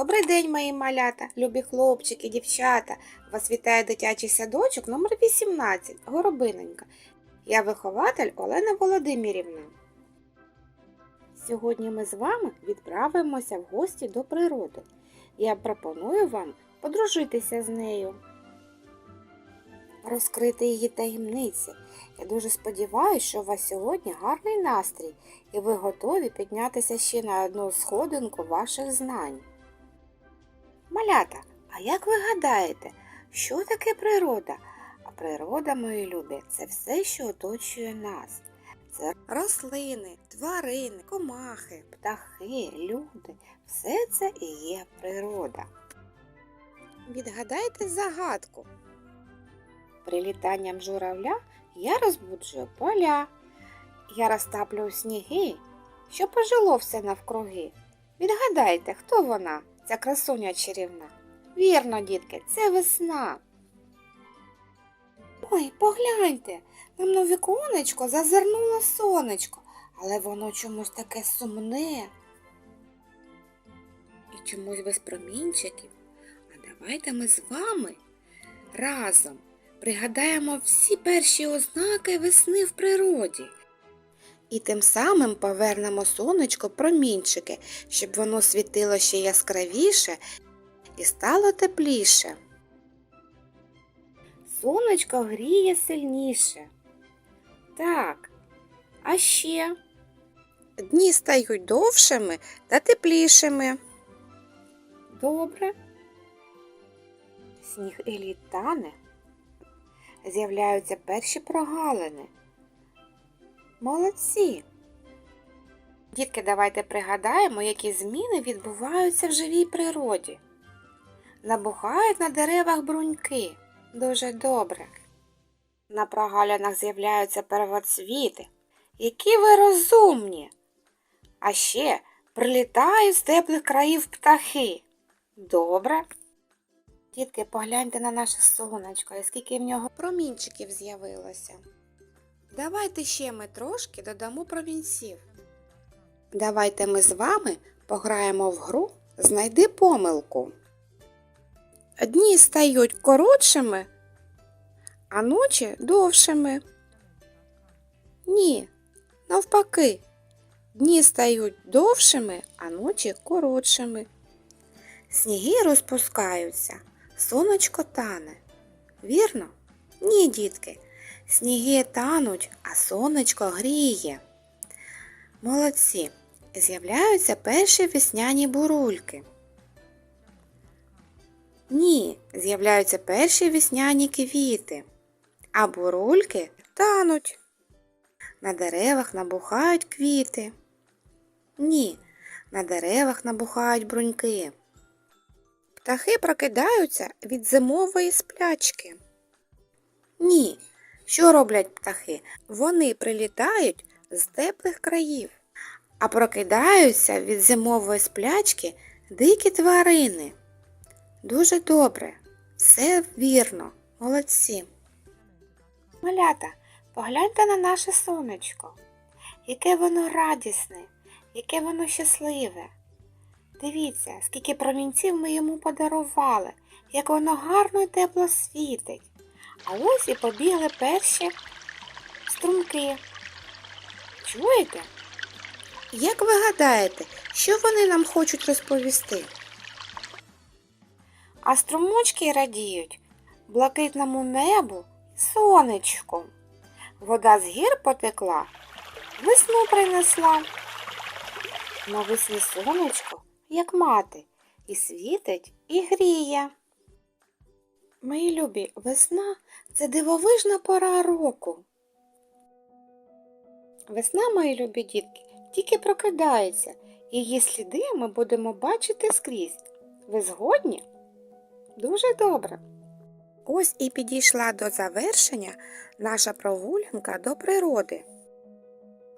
Добрий день, мої малята, любі хлопчики, дівчата. Вас вітає дитячий садочок номер 18 Горобиненька. Я вихователь Олена Володимирівна. Сьогодні ми з вами відправимося в гості до природи. Я пропоную вам подружитися з нею, розкрити її таємниці. Я дуже сподіваюся, що у вас сьогодні гарний настрій, і ви готові піднятися ще на одну сходинку ваших знань. Малята, а як ви гадаєте, що таке природа? А природа, мої любі, це все, що оточує нас. Це рослини, тварини, комахи, птахи, люди. Все це і є природа. Відгадайте загадку. Прилітанням журавля я розбуджую поля. Я розтаплюю сніги, що пожило все навкруги. Відгадайте, хто вона, ця красуня чарівна? Вірно, дітки, це весна. Ой, погляньте, нам на віконечко зазирнуло сонечко, але воно чомусь таке сумне. І чомусь без промінчиків. А давайте ми з вами разом пригадаємо всі перші ознаки весни в природі. І тим самим повернемо сонечко промінчики, щоб воно світило ще яскравіше і стало тепліше. Сонечко гріє сильніше. Так, а ще дні стають довшими та теплішими. Добре. Сніг і лід. З'являються перші прогалини. Молодці! Дітки, давайте пригадаємо, які зміни відбуваються в живій природі. Набухають на деревах бруньки. Дуже добре. На прогалинах з'являються первоцвіти. Які ви розумні! А ще прилітають з теплих країв птахи. Добре. Дітки, погляньте на наше сонечко, і скільки в нього промінчиків з'явилося. Давайте ще ми трошки додамо промінців. Давайте ми з вами пограємо в гру Знайди помилку. Дні стають коротшими, а ночі довшими. Ні, навпаки, дні стають довшими, а ночі коротшими. Сніги розпускаються, сонечко тане. Вірно? Ні, дітки. Сніги тануть, а сонечко гріє. Молодці. З'являються перші весняні бурульки. Ні, з'являються перші весняні квіти, а бурульки тануть. На деревах набухають квіти. Ні, на деревах набухають бруньки. Птахи прокидаються від зимової сплячки. Ні, що роблять птахи? Вони прилітають з теплих країв, а прокидаються від зимової сплячки дикі тварини. Дуже добре, все вірно, молодці. Малята, погляньте на наше сонечко, яке воно радісне, яке воно щасливе. Дивіться, скільки промінців ми йому подарували, як воно гарно і тепло світить. А ось і побігли перші струмки. Чуєте? Як ви гадаєте, що вони нам хочуть розповісти? А струмочки радіють блакитному небу і сонечку. Вода з гір потекла, весну принесла. Навесні сонечко, як мати, і світить, і гріє. Мої любі, весна це дивовижна пора року. Весна, мої любі дітки, тільки прокидається, її сліди ми будемо бачити скрізь. Ви згодні? Дуже добре. Ось і підійшла до завершення наша прогулянка до природи.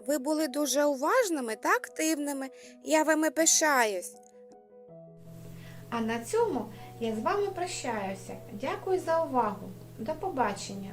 Ви були дуже уважними та активними. Я вами пишаюсь. А на цьому я з вами прощаюся. Дякую за увагу. До побачення!